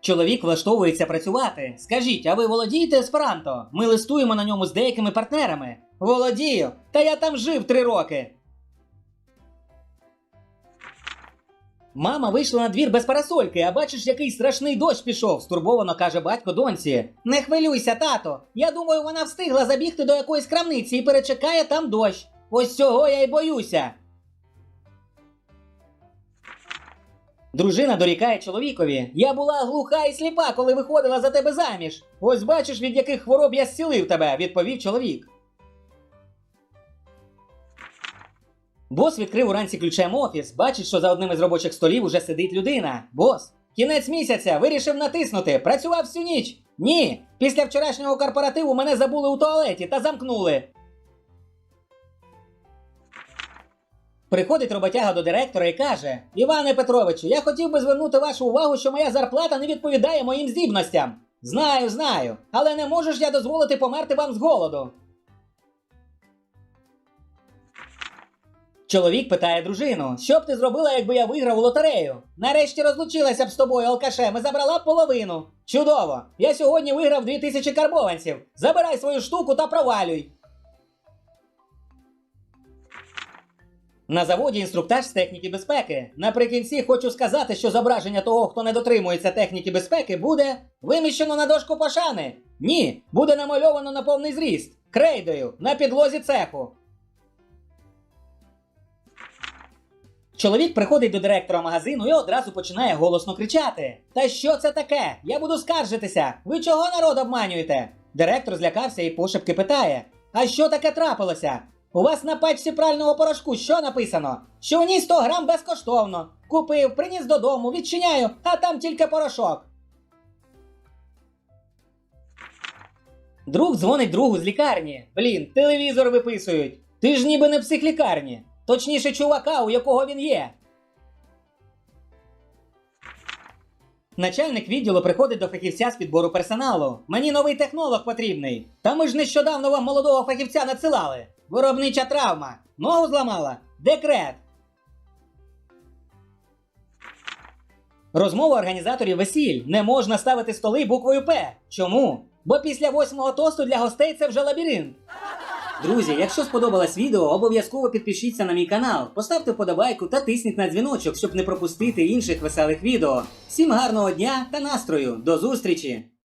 Чоловік влаштовується працювати. Скажіть, а ви володієте есперанто? Ми листуємо на ньому з деякими партнерами. Володію, та я там жив три роки. Мама вийшла на двір без парасольки, а бачиш, який страшний дощ пішов, стурбовано каже батько доньці. Не хвилюйся, тато. Я думаю, вона встигла забігти до якоїсь крамниці і перечекає там дощ. Ось цього я й боюся. Дружина дорікає чоловікові. Я була глуха і сліпа, коли виходила за тебе заміж. Ось бачиш, від яких хвороб я зцілив тебе, відповів чоловік. Бос відкрив уранці ключем офіс, бачить, що за одним із робочих столів уже сидить людина. Бос, кінець місяця вирішив натиснути. Працював всю ніч. Ні. Після вчорашнього корпоративу мене забули у туалеті та замкнули. Приходить роботяга до директора і каже: Іване Петровичу, я хотів би звернути вашу увагу, що моя зарплата не відповідає моїм здібностям. Знаю, знаю, але не можу ж я дозволити померти вам з голоду. Чоловік питає дружину: що б ти зробила, якби я виграв у лотерею? Нарешті розлучилася б з тобою, алкашем, і забрала б половину. Чудово! Я сьогодні виграв 2000 карбованців. Забирай свою штуку та провалюй. На заводі інструктаж з техніки безпеки. Наприкінці хочу сказати, що зображення того, хто не дотримується техніки безпеки, буде виміщено на дошку пошани. Ні, буде намальовано на повний зріст, крейдою, на підлозі цеху. Чоловік приходить до директора магазину і одразу починає голосно кричати: Та що це таке? Я буду скаржитися. Ви чого народ обманюєте? Директор злякався і пошепки питає: А що таке трапилося? У вас на пачці прального порошку що написано? Що в ній 100 грам безкоштовно. Купив, приніс додому, відчиняю, а там тільки порошок. Друг дзвонить другу з лікарні. Блін, телевізор виписують. Ти ж ніби не психлікарні. Точніше, чувака, у якого він є. Начальник відділу приходить до фахівця з підбору персоналу. Мені новий технолог потрібний. Та ми ж нещодавно вам молодого фахівця надсилали. Виробнича травма. Ногу зламала? Декрет. Розмова організаторів весіль. Не можна ставити столи буквою П. Чому? Бо після восьмого тосту для гостей це вже лабіринт. Друзі, якщо сподобалось відео, обов'язково підпишіться на мій канал, поставте вподобайку та тисніть на дзвіночок, щоб не пропустити інших веселих відео. Всім гарного дня та настрою! До зустрічі!